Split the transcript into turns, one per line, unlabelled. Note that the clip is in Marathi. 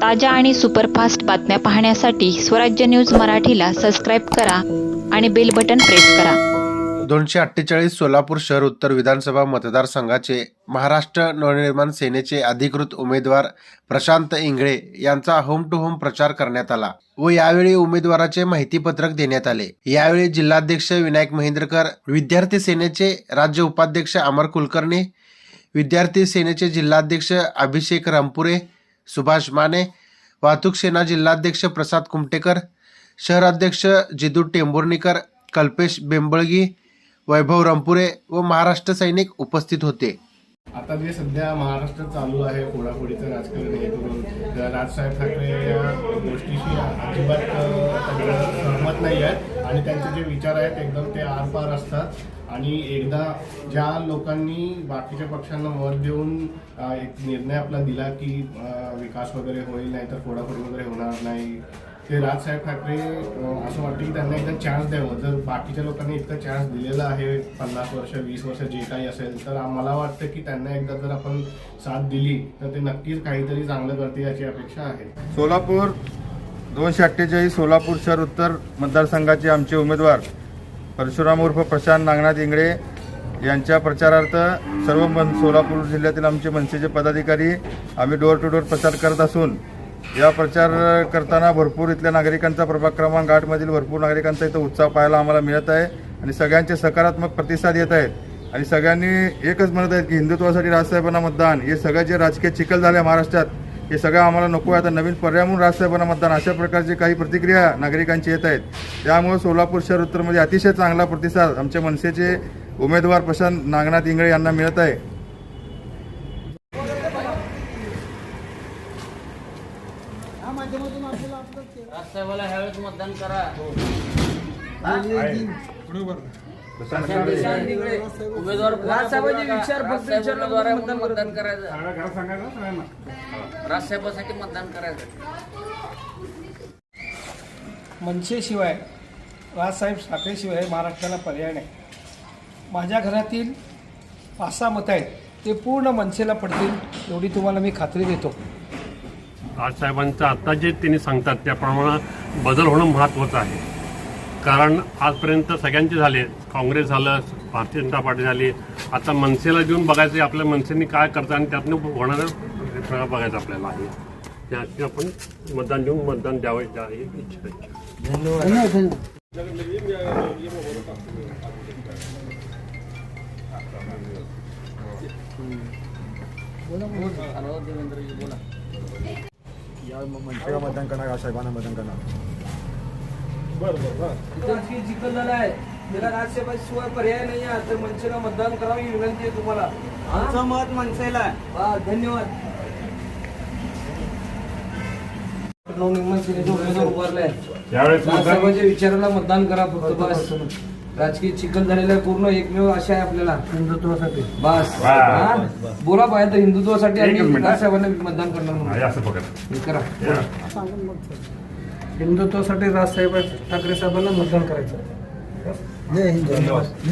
ताज्या आणि सुपरफास्ट बातम्या पाहण्यासाठी स्वराज्य न्यूज मराठीला सबस्क्राईब करा आणि बेल बटन प्रेस करा.
दोनशे अठ्ठेचाळीस सोलापूर शहर उत्तर विधानसभा मतदारसंघाचे महाराष्ट्र नवनिर्माण सेनेचे अधिकृत उमेदवार प्रशांत इंगळे यांचा होम टू होम प्रचार करण्यात आला व यावेळी उमेदवाराचे माहितीपत्रक देण्यात आले. यावेळी जिल्हाध्यक्ष विनायक महेंद्रकर विद्यार्थी सेनेचे राज्य उपाध्यक्ष अमर कुलकर्णी विद्यार्थी सेनेचे जिल्हाध्यक्ष अभिषेक रामपुरे सुभाष माने वाहतूक सेना जिल्हाध्यक्ष प्रसाद कुमटेकर शहराध्यक्ष जिदू टेंभुर्णीकर कल्पेश बेंबळगी वैभव रंपुरे व महाराष्ट्र सैनिक उपस्थित होते.
आता जे सध्या महाराष्ट्र चालू आहे फोडाफोडीचं राजकारण हे करून तर राजसाहेब ठाकरे या गोष्टीशी अजिबात अ, नाही आहेत. आणि त्यांचे जे विचार आहेत एकदम ते आरपार असतात. आणि एकदा ज्या लोकांनी बाकीच्या पक्षांना मत देऊन एक निर्णय आपला दिला की विकास वगैरे होईल नाही तर फोडाफोडी वगैरे होणार नाही ते राजसाहेब ठाकरे असं वाटतं की त्यांना एकदा चान्स द्यावं. जर बाकीच्या लोकांनी इतका चान्स दिलेला आहे पन्नास वर्ष वीस वर्ष जे काही असेल तर मला वाटतं की त्यांना एकदा जर आपण साथ दिली तर ते नक्कीच काहीतरी चांगलं करते याची अपेक्षा आहे.
सोलापूर दोनशे अठ्ठेचाळीस सोलापूर शहर उत्तर मतदारसंघाचे आमचे उमेदवार परशुराम उर्फ प्रशांत नागनाथ इंगळे यांच्या प्रचारार्थ सर्व मन सोलापूर जिल्ह्यातील आमचे मनसेचे पदाधिकारी आम्ही डोअर टू डोअर प्रचार करत असून या प्रचार करताना भरपूर इथल्या नागरिकांचा प्रभाग क्रमांक आठमधील भरपूर नागरिकांचा इथं उत्साह पाहायला आम्हाला मिळत आहे आणि सगळ्यांचे सकारात्मक प्रतिसाद येत आहेत. आणि सगळ्यांनी एकच म्हणत आहेत की हिंदुत्वासाठी राजसाहेबांना मतदान हे सगळं जे राजकीय चिखल झाले महाराष्ट्रात हे सगळं आम्हाला नको आहे. आता नवीन पर्याय म्हणून राजसाहेबांना मतदान. अशा प्रकारचे काही प्रतिक्रिया नागरिकांची येत आहेत. त्यामुळे सोलापूर शहर उत्तरमध्ये अतिशय चांगला प्रतिसाद आमच्या मनसेचे उमेदवार प्रशांत नागनाथ इंगळे यांना मिळत आहे.
राजसाहेबाला ह्यावेळेस मतदान करा. उमेदवार मतदान करायचं. राजसाहेबासाठी मतदान करायचं.
मनसेशिवाय राजसाहेब ठाकरेशिवाय महाराष्ट्राला पर्याय नाही. माझ्या घरातील पाच सहा मतं आहेत ते पूर्ण मनसेला पडतील एवढी तुम्हाला मी खात्री देतो.
राजसाहेबांचं आता जे त्यांनी सांगतात त्याप्रमाणे बदल होणं महत्त्वाचं आहे. कारण आजपर्यंत सगळ्यांचे झाले काँग्रेस झालं भारतीय जनता पार्टी झाली. आता मनसेला देऊन बघायचं आपल्या मनसेने काय करतं आणि त्यातनं होणारं सगळं बघायचं आपल्याला आहे. त्यासाठी आपण मतदान देऊन मतदान द्यावं द्या- ही इच्छा
बोला
मतदान करणार राजसाहेबांना मतदान करणार
राजकीय चिखल झाला आहे त्याला राजसाहेबाशिवाय पर्याय नाही आहे. तर मनसेला मतदान करावी ही विनंती आहे तुम्हाला. आमचं मत मनसेला धन्यवाद. नवनिर्माण सेनेचे उमेदवार उभारले आहेत राजसाहेबांच्या विचाराला मतदान करा फक्त बस. राजकीय चिखल झालेला आहे पूर्ण एकमेव आशा आहे आपल्याला. हिंदुत्वासाठी. बस. हा? बोला पाहिजे तर हिंदुत्वासाठी आम्ही राजसाहेबांना मतदान करणार म्हणून. हे करा. हिंदुत्वासाठी राजसाहेब ठाकरे साहेबांना मतदान करायचं. जय हिंद धन्यवाद